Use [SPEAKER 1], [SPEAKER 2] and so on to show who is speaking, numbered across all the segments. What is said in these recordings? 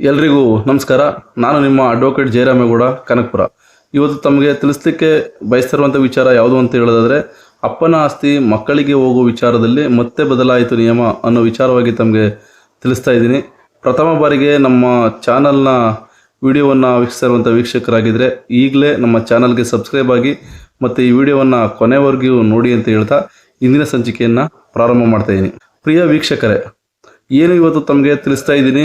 [SPEAKER 1] ಎಲ್ರಿಗೂ ನಮಸ್ಕಾರ. ನಾನು ನಿಮ್ಮ ಅಡ್ವೊಕೇಟ್ ಜಯರಾಮೇಗೌಡ, ಕನಕಪುರ. ಇವತ್ತು ತಮಗೆ ತಿಳಿಸ್ಲಿಕ್ಕೆ ಬಯಸ್ತಿರುವಂಥ ವಿಚಾರ ಯಾವುದು ಅಂತ ಹೇಳೋದಾದರೆ, ಅಪ್ಪನ ಆಸ್ತಿ, ಮಕ್ಕಳಿಗೆ ಹೋಗುವ ವಿಚಾರದಲ್ಲಿ ಮತ್ತೆ ಬದಲಾಯಿತು ನಿಯಮ ಅನ್ನೋ ವಿಚಾರವಾಗಿ ತಮಗೆ ತಿಳಿಸ್ತಾ ಇದ್ದೀನಿ. ಪ್ರಥಮ ಬಾರಿಗೆ ನಮ್ಮ ಚಾನಲ್ನ ವಿಡಿಯೋವನ್ನು ವೀಕ್ಷಿಸಿರುವಂಥ ವೀಕ್ಷಕರಾಗಿದ್ದರೆ ಈಗಲೇ ನಮ್ಮ ಚಾನಲ್ಗೆ ಸಬ್ಸ್ಕ್ರೈಬ್ ಆಗಿ ಮತ್ತು ಈ ವಿಡಿಯೋವನ್ನು ಕೊನೆವರೆಗೂ ನೋಡಿ ಅಂತ ಹೇಳ್ತಾ, ಇಂದಿನ ಸಂಚಿಕೆಯನ್ನು ಪ್ರಾರಂಭ ಮಾಡ್ತಾ ಇದ್ದೀನಿ. ಪ್ರಿಯ ವೀಕ್ಷಕರೇ ಏನು ಇವತ್ತು ತಮಗೆ ತಿಳಿಸ್ತಾ ಇದ್ದೀನಿ?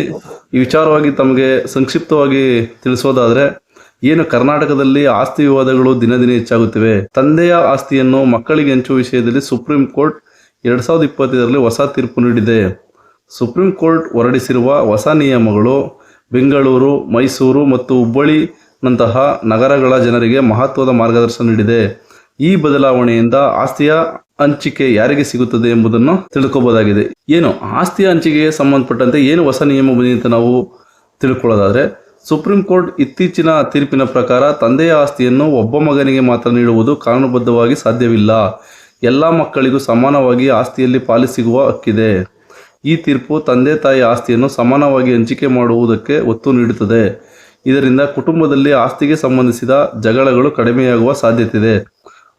[SPEAKER 1] ಈ ವಿಚಾರವಾಗಿ ತಮಗೆ ಸಂಕ್ಷಿಪ್ತವಾಗಿ ತಿಳಿಸೋದಾದ್ರೆ, ಏನು ಕರ್ನಾಟಕದಲ್ಲಿ ಆಸ್ತಿ ವಿವಾದಗಳು ದಿನ ದಿನ ಹೆಚ್ಚಾಗುತ್ತಿವೆ. ತಂದೆಯ ಆಸ್ತಿಯನ್ನು ಮಕ್ಕಳಿಗೆ ಹಂಚುವ ವಿಷಯದಲ್ಲಿ ಸುಪ್ರೀಂ ಕೋರ್ಟ್ ಎರಡು ಸಾವಿರದ ಇಪ್ಪತ್ತೈದರಲ್ಲಿ ಹೊಸ ತೀರ್ಪು ನೀಡಿದೆ. ಸುಪ್ರೀಂ ಕೋರ್ಟ್ ಹೊರಡಿಸಿರುವ ಹೊಸ ನಿಯಮಗಳು ಬೆಂಗಳೂರು, ಮೈಸೂರು ಮತ್ತು ಹುಬ್ಬಳ್ಳಿನಂತಹ ನಗರಗಳ ಜನರಿಗೆ ಮಹತ್ವದ ಮಾರ್ಗದರ್ಶನ ನೀಡಿದೆ. ಈ ಬದಲಾವಣೆಯಿಂದ ಆಸ್ತಿಯ ಹಂಚಿಕೆ ಯಾರಿಗೆ ಸಿಗುತ್ತದೆ ಎಂಬುದನ್ನು ತಿಳ್ಕೋಬಹುದಾಗಿದೆ ಏನು ಆಸ್ತಿ ಹಂಚಿಕೆಗೆ ಸಂಬಂಧಪಟ್ಟಂತೆ ಏನು ಹೊಸ ನಿಯಮ ಬಂದಿದೆ ಅಂತ ನಾವು ತಿಳ್ಕೊಳ್ಳೋದಾದರೆ, ಸುಪ್ರೀಂ ಕೋರ್ಟ್ ಇತ್ತೀಚಿನ ತೀರ್ಪಿನ ಪ್ರಕಾರ ತಂದೆಯ ಆಸ್ತಿಯನ್ನು ಒಬ್ಬ ಮಗನಿಗೆ ಮಾತ್ರ ನೀಡುವುದು ಕಾನೂನುಬದ್ಧವಾಗಿ ಸಾಧ್ಯವಿಲ್ಲ. ಎಲ್ಲ ಮಕ್ಕಳಿಗೂ ಸಮಾನವಾಗಿ ಆಸ್ತಿಯಲ್ಲಿ ಪಾಲಿಸಿಗುವ ಹಕ್ಕಿದೆ. ಈ ತೀರ್ಪು ತಂದೆ ತಾಯಿ ಆಸ್ತಿಯನ್ನು ಸಮಾನವಾಗಿ ಹಂಚಿಕೆ ಮಾಡುವುದಕ್ಕೆ ಒತ್ತು ನೀಡುತ್ತದೆ. ಇದರಿಂದ ಕುಟುಂಬದಲ್ಲಿ ಆಸ್ತಿಗೆ ಸಂಬಂಧಿಸಿದ ಜಗಳಗಳು ಕಡಿಮೆಯಾಗುವ ಸಾಧ್ಯತೆ ಇದೆ.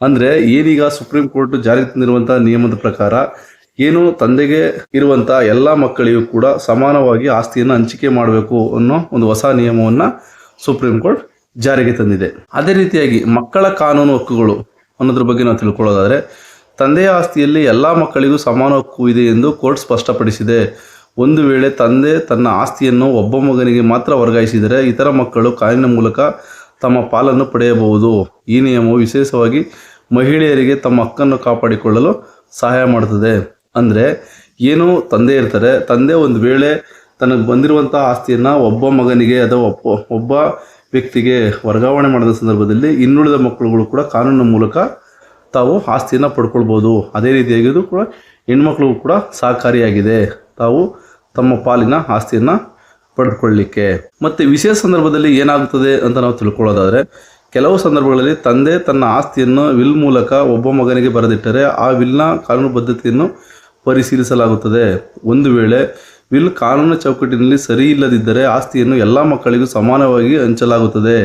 [SPEAKER 1] ಅಂದ್ರೆ ಏನೀಗ ಸುಪ್ರೀಂ ಕೋರ್ಟ್ ಜಾರಿಗೆ ತಂದಿರುವಂತಹ ನಿಯಮದ ಪ್ರಕಾರ ಏನು ತಂದೆಗೆ ಇರುವಂತ ಎಲ್ಲ ಮಕ್ಕಳಿಗೂ ಕೂಡ ಸಮಾನವಾಗಿ ಆಸ್ತಿಯನ್ನು ಹಂಚಿಕೆ ಮಾಡಬೇಕು ಅನ್ನೋ ಒಂದು ಹೊಸ ನಿಯಮವನ್ನ ಸುಪ್ರೀಂ ಕೋರ್ಟ್ ಜಾರಿಗೆ ತಂದಿದೆ. ಅದೇ ರೀತಿಯಾಗಿ ಮಕ್ಕಳ ಕಾನೂನು ಹಕ್ಕುಗಳು ಅನ್ನೋದ್ರ ಬಗ್ಗೆ ನಾವು ತಿಳ್ಕೊಳ್ಳೋದಾದ್ರೆ ತಂದೆಯ ಆಸ್ತಿಯಲ್ಲಿ ಎಲ್ಲ ಮಕ್ಕಳಿಗೂ ಸಮಾನ ಹಕ್ಕು ಇದೆ ಎಂದು ಕೋರ್ಟ್ ಸ್ಪಷ್ಟಪಡಿಸಿದೆ. ಒಂದು ವೇಳೆ ತಂದೆ ತನ್ನ ಆಸ್ತಿಯನ್ನು ಒಬ್ಬ ಮಗನಿಗೆ ಮಾತ್ರ ವರ್ಗಾಯಿಸಿದರೆ ಇತರ ಮಕ್ಕಳು ಕಾನೂನಿನ ಮೂಲಕ ತಮ್ಮ ಪಾಲನ್ನು ಪಡೆಯಬಹುದು. ಈ ನಿಯಮವು ವಿಶೇಷವಾಗಿ ಮಹಿಳೆಯರಿಗೆ ತಮ್ಮ ಹಕ್ಕನ್ನು ಕಾಪಾಡಿಕೊಳ್ಳಲು ಸಹಾಯ ಮಾಡುತ್ತದೆ. ಅಂದರೆ, ಏನು ತಂದೆ ಇರ್ತಾರೆ. ತಂದೆ ಒಂದು ವೇಳೆ ತನಗೆ ಬಂದಿರುವಂಥ ಆಸ್ತಿಯನ್ನು ಒಬ್ಬ ಮಗನಿಗೆ ಅಥವಾ ಒಬ್ಬ ವ್ಯಕ್ತಿಗೆ ವರ್ಗಾವಣೆ ಮಾಡಿದ ಸಂದರ್ಭದಲ್ಲಿ ಇನ್ನುಳಿದ ಮಕ್ಕಳುಗಳು ಕೂಡ ಕಾನೂನಿನ ಮೂಲಕ ತಾವು ಆಸ್ತಿಯನ್ನು ಪಡ್ಕೊಳ್ಬೋದು. ಅದೇ ರೀತಿಯಾಗಿದ್ದು ಕೂಡ ಹೆಣ್ಮಕ್ಳಿಗೂ ಕೂಡ ಸಹಕಾರಿಯಾಗಿದೆ. ತಾವು ತಮ್ಮ ಪಾಲಿನ ಆಸ್ತಿಯನ್ನು ಪಡೆದುಕೊಳ್ಳಲಿಕ್ಕೆ ಮತ್ತು ವಿಶೇಷ ಸಂದರ್ಭದಲ್ಲಿ ಏನಾಗುತ್ತದೆ ಅಂತ ನಾವು ತಿಳ್ಕೊಳ್ಳೋದಾದರೆ, ಕೆಲವು ಸಂದರ್ಭಗಳಲ್ಲಿ ತಂದೆ ತನ್ನ ಆಸ್ತಿಯನ್ನು ವಿಲ್ ಮೂಲಕ ಒಬ್ಬ ಮಗನಿಗೆ ಬರೆದಿಟ್ಟರೆ ಆ ವಿಲ್ನ ಕಾನೂನು ಬದ್ಧತೆಯನ್ನು ಪರಿಶೀಲಿಸಲಾಗುತ್ತದೆ. ಒಂದು ವೇಳೆ ವಿಲ್ ಕಾನೂನು ಚೌಕಟ್ಟಿನಲ್ಲಿ ಸರಿ ಇಲ್ಲದಿದ್ದರೆ ಆಸ್ತಿಯನ್ನು ಎಲ್ಲ ಮಕ್ಕಳಿಗೂ ಸಮಾನವಾಗಿ ಹಂಚಲಾಗುತ್ತದೆ.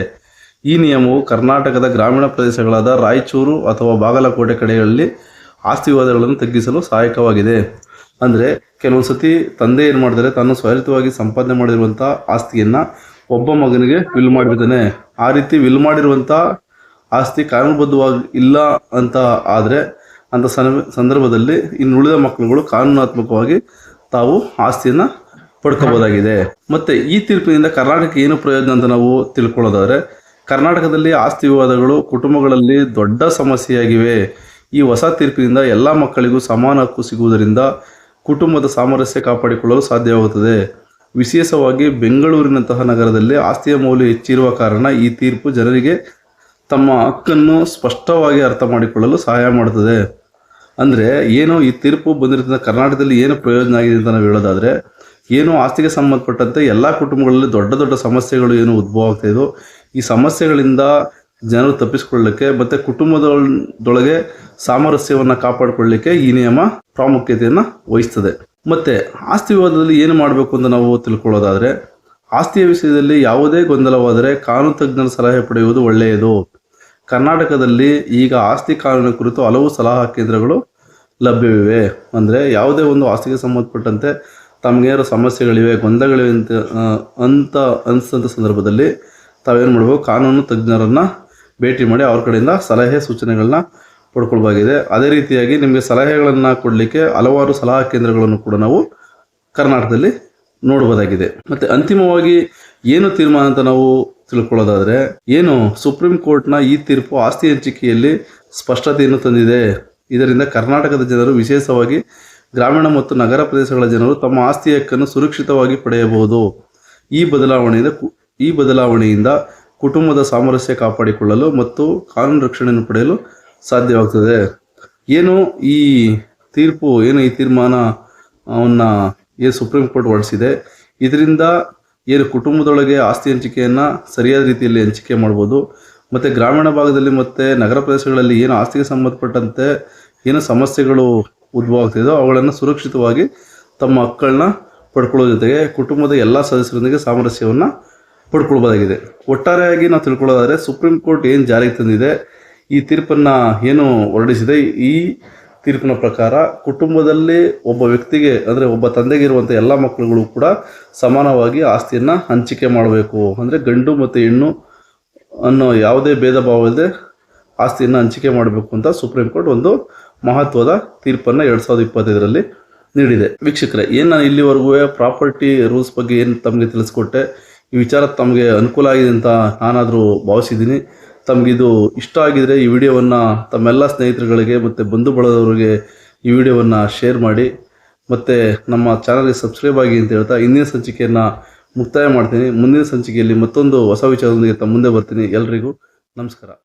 [SPEAKER 1] ಈ ನಿಯಮವು ಕರ್ನಾಟಕದ ಗ್ರಾಮೀಣ ಪ್ರದೇಶಗಳಾದ ರಾಯಚೂರು ಅಥವಾ ಬಾಗಲಕೋಟೆ ಕಡೆಗಳಲ್ಲಿ ಆಸ್ತಿ ವಿವಾದಗಳನ್ನು ತಗ್ಗಿಸಲು ಸಹಾಯಕವಾಗಿದೆ. ಅಂದರೆ ಕೆಲವೊಂದು ಸತಿ ತಂದೆ ಏನು ಮಾಡಿದರೆ ತಾನು ಸ್ವಯಂತವಾಗಿ ಸಂಪಾದನೆ ಮಾಡಿರುವಂಥ ಆಸ್ತಿಯನ್ನು ಒಬ್ಬ ಮಗನಿಗೆ ವಿಲ್ ಮಾಡಿಬಿಡ್ತಾನೆ ಆ ರೀತಿ ವಿಲ್ ಮಾಡಿರುವಂಥ ಆಸ್ತಿ ಕಾನೂನುಬದ್ಧವಾಗಿ ಇಲ್ಲ ಅಂತ ಆದರೆ ಅಂಥ ಸಂದರ್ಭದಲ್ಲಿ ಸಂದರ್ಭದಲ್ಲಿ ಇನ್ನುಳಿದ ಮಕ್ಕಳುಗಳು ಕಾನೂನಾತ್ಮಕವಾಗಿ ತಾವು ಆಸ್ತಿಯನ್ನು ಪಡ್ಕೋಬೋದಾಗಿದೆ. ಮತ್ತು ಈ ತೀರ್ಪಿನಿಂದ ಕರ್ನಾಟಕ ಏನು ಪ್ರಯೋಜನ ಅಂತ ನಾವು ತಿಳ್ಕೊಳ್ಳೋದಾದರೆ, ಕರ್ನಾಟಕದಲ್ಲಿ ಆಸ್ತಿ ವಿವಾದಗಳು ಕುಟುಂಬಗಳಲ್ಲಿ ದೊಡ್ಡ ಸಮಸ್ಯೆಯಾಗಿವೆ. ಈ ಹೊಸ ತೀರ್ಪಿನಿಂದ ಎಲ್ಲ ಮಕ್ಕಳಿಗೂ ಸಮಾನ ಹಕ್ಕು ಸಿಗುವುದರಿಂದ ಕುಟುಂಬದ ಸಾಮರಸ್ಯ ಕಾಪಾಡಿಕೊಳ್ಳಲು ಸಾಧ್ಯವಾಗುತ್ತದೆ. ವಿಶೇಷವಾಗಿ ಬೆಂಗಳೂರಿನಂತಹ ನಗರದಲ್ಲಿ ಆಸ್ತಿಯ ಮೌಲ್ಯ ಹೆಚ್ಚಿರುವ ಕಾರಣ ಈ ತೀರ್ಪು ಜನರಿಗೆ ತಮ್ಮ ಹಕ್ಕನ್ನು ಸ್ಪಷ್ಟವಾಗಿ ಅರ್ಥ ಮಾಡಿಕೊಳ್ಳಲು ಸಹಾಯ ಮಾಡುತ್ತದೆ. ಅಂದರೆ ಏನು ಈ ತೀರ್ಪು ಬಂದಿರೋದ್ರಿಂದ ಕರ್ನಾಟಕದಲ್ಲಿ ಏನು ಪ್ರಯೋಜನ ಆಗಿದೆ ಅಂತ ನಾವು ಹೇಳೋದಾದರೆ, ಏನು ಆಸ್ತಿಗೆ ಸಂಬಂಧಪಟ್ಟಂತೆ ಎಲ್ಲ ಕುಟುಂಬಗಳಲ್ಲಿ ದೊಡ್ಡ ದೊಡ್ಡ ಸಮಸ್ಯೆಗಳು ಏನು ಉದ್ಭವ ಈ ಸಮಸ್ಯೆಗಳಿಂದ ಜನರು ತಪ್ಪಿಸಿಕೊಳ್ಳಲಿಕ್ಕೆ ಮತ್ತು ಕುಟುಂಬದೊಳಗೆ ಸಾಮರಸ್ಯವನ್ನು ಕಾಪಾಡಿಕೊಳ್ಳಲಿಕ್ಕೆ ಈ ನಿಯಮ ಪ್ರಾಮುಖ್ಯತೆಯನ್ನು ವಹಿಸ್ತದೆ. ಮತ್ತು ಆಸ್ತಿ ವಿವಾದದಲ್ಲಿ ಏನು ಮಾಡಬೇಕು ಅಂತ ನಾವು ತಿಳ್ಕೊಳ್ಳೋದಾದರೆ, ಆಸ್ತಿಯ ವಿಷಯದಲ್ಲಿ ಯಾವುದೇ ಗೊಂದಲವಾದರೆ ಕಾನೂನು ತಜ್ಞರ ಸಲಹೆ ಪಡೆಯುವುದು ಒಳ್ಳೆಯದು. ಕರ್ನಾಟಕದಲ್ಲಿ ಈಗ ಆಸ್ತಿ ಕಾನೂನು ಕುರಿತು ಹಲವು ಸಲಹಾ ಕೇಂದ್ರಗಳು ಲಭ್ಯವಿವೆ. ಅಂದರೆ ಯಾವುದೇ ಒಂದು ಆಸ್ತಿಗೆ ಸಂಬಂಧಪಟ್ಟಂತೆ ತಮಗೇನೋ ಸಮಸ್ಯೆಗಳಿವೆ, ಗೊಂದಲಗಳಿವೆ ಅಂತ ಅಂತ ಅನಿಸಿದಂಥ ಸಂದರ್ಭದಲ್ಲಿ ತಾವೇನು ಮಾಡಬೇಕು? ಕಾನೂನು ತಜ್ಞರನ್ನು ಭೇಟಿ ಮಾಡಿ ಅವ್ರ ಕಡೆಯಿಂದ ಸಲಹೆ ಸೂಚನೆಗಳನ್ನ ಪಡ್ಕೊಳ್ಬೇಕಾಗಿದೆ ಅದೇ ರೀತಿಯಾಗಿ ನಿಮಗೆ ಸಲಹೆಗಳನ್ನು ಕೊಡಲಿಕ್ಕೆ ಹಲವಾರು ಸಲಹಾ ಕೇಂದ್ರಗಳನ್ನು ಕೂಡ ನಾವು ಕರ್ನಾಟಕದಲ್ಲಿ ನೋಡಬಹುದಾಗಿದೆ ಮತ್ತು ಅಂತಿಮವಾಗಿ ಏನು ತೀರ್ಮಾನ ಅಂತ ನಾವು ತಿಳ್ಕೊಳ್ಳೋದಾದರೆ, ಏನು ಸುಪ್ರೀಂ ಕೋರ್ಟ್ನ ಈ ತೀರ್ಪು ಆಸ್ತಿ ಹಂಚಿಕೆಯಲ್ಲಿ ಸ್ಪಷ್ಟತೆಯನ್ನು ತಂದಿದೆ. ಇದರಿಂದ ಕರ್ನಾಟಕದ ಜನರು ವಿಶೇಷವಾಗಿ ಗ್ರಾಮೀಣ ಮತ್ತು ನಗರ ಪ್ರದೇಶಗಳ ಜನರು ತಮ್ಮ ಆಸ್ತಿ ಹಕ್ಕನ್ನು ಸುರಕ್ಷಿತವಾಗಿ ಪಡೆಯಬಹುದು. ಈ ಬದಲಾವಣೆಯಿಂದ ಈ ಬದಲಾವಣೆಯಿಂದ ಕುಟುಂಬದ ಸಾಮರಸ್ಯ ಕಾಪಾಡಿಕೊಳ್ಳಲು ಮತ್ತು ಕಾನೂನು ರಕ್ಷಣೆಯನ್ನು ಪಡೆಯಲು ಸಾಧ್ಯವಾಗ್ತದೆ. ಏನು ಈ ತೀರ್ಪು, ಏನು ಈ ತೀರ್ಮಾನ ಅವನ್ನ ಏನು ಸುಪ್ರೀಂ ಕೋರ್ಟ್ ಹೊರಡಿಸಿದೆ, ಇದರಿಂದ ಏನು ಕುಟುಂಬದೊಳಗೆ ಆಸ್ತಿ ಹಂಚಿಕೆಯನ್ನು ಸರಿಯಾದ ರೀತಿಯಲ್ಲಿ ಹಂಚಿಕೆ ಮಾಡ್ಬೋದು, ಮತ್ತು ಗ್ರಾಮೀಣ ಭಾಗದಲ್ಲಿ ಮತ್ತು ನಗರ ಪ್ರದೇಶಗಳಲ್ಲಿ ಏನು ಆಸ್ತಿಗೆ ಸಂಬಂಧಪಟ್ಟಂತೆ ಏನು ಸಮಸ್ಯೆಗಳು ಉದ್ಭವ ಆಗ್ತಿದೋ ಅವುಗಳನ್ನು ಸುರಕ್ಷಿತವಾಗಿ ತಮ್ಮ ಹಕ್ಕುಗಳನ್ನ ಪಡ್ಕೊಳ್ಳೋ ಜೊತೆಗೆ ಕುಟುಂಬದ ಎಲ್ಲ ಸದಸ್ಯರೊಂದಿಗೆ ಸಾಮರಸ್ಯವನ್ನು ಪಡ್ಕೊಳ್ಬೋದಾಗಿದೆ. ಒಟ್ಟಾರೆಯಾಗಿ ನಾವು ತಿಳ್ಕೊಳ್ಳೋದಾದರೆ ಸುಪ್ರೀಂ ಕೋರ್ಟ್ ಏನು ಜಾರಿಗೆ ತಂದಿದೆ, ಈ ತೀರ್ಪನ್ನು ಏನು ಹೊರಡಿಸಿದೆ, ಈ ತೀರ್ಪಿನ ಪ್ರಕಾರ ಕುಟುಂಬದಲ್ಲಿ ಒಬ್ಬ ವ್ಯಕ್ತಿಗೆ, ಅಂದರೆ ಒಬ್ಬ ತಂದೆಗೆ ಇರುವಂಥ ಎಲ್ಲ ಮಕ್ಕಳುಗಳು ಕೂಡ ಸಮಾನವಾಗಿ ಆಸ್ತಿಯನ್ನು ಹಂಚಿಕೆ ಮಾಡಬೇಕು. ಅಂದರೆ ಗಂಡು ಮತ್ತು ಹೆಣ್ಣು ಅನ್ನೋ ಯಾವುದೇ ಭೇದ ಭಾವ ಇಲ್ಲದೆ ಆಸ್ತಿಯನ್ನು ಹಂಚಿಕೆ ಮಾಡಬೇಕು ಅಂತ ಸುಪ್ರೀಂ ಕೋರ್ಟ್ ಒಂದು ಮಹತ್ವದ ತೀರ್ಪನ್ನು ಎರಡು ಸಾವಿರದ ಇಪ್ಪತ್ತೈದರಲ್ಲಿ ನೀಡಿದೆ. ವೀಕ್ಷಕರೇ, ಏನು ನಾನು ಇಲ್ಲಿವರೆಗೂ ಪ್ರಾಪರ್ಟಿ ರೂಲ್ಸ್ ಬಗ್ಗೆ ಏನು ತಮಗೆ ತಿಳಿಸ್ಕೊಟ್ಟೆ ಈ ವಿಚಾರ ತಮಗೆ ಅನುಕೂಲ ಆಗಿದೆ ಅಂತ ನಾನಾದರೂ ಭಾವಿಸಿದ್ದೀನಿ. ತಮಗಿದು ಇಷ್ಟ ಆಗಿದರೆ ಈ ವಿಡಿಯೋವನ್ನು ತಮ್ಮೆಲ್ಲ ಸ್ನೇಹಿತರುಗಳಿಗೆ ಮತ್ತು ಬಂಧು ಬಳಗದವರಿಗೆ ಈ ವಿಡಿಯೋವನ್ನು ಶೇರ್ ಮಾಡಿ. ಮತ್ತು ನಮ್ಮ ಚಾನಲ್ಗೆ ಸಬ್ಸ್ಕ್ರೈಬ್ ಆಗಿ ಅಂತ ಹೇಳ್ತಾ ಇಂದಿನ ಸಂಚಿಕೆಯನ್ನು ಮುಕ್ತಾಯ ಮಾಡ್ತೀನಿ. ಮುಂದಿನ ಸಂಚಿಕೆಯಲ್ಲಿ ಮತ್ತೊಂದು ಹೊಸ ವಿಚಾರದೊಂದಿಗೆ ತಮ್ಮ ಮುಂದೆ ಬರ್ತೀನಿ. ಎಲ್ರಿಗೂ ನಮಸ್ಕಾರ.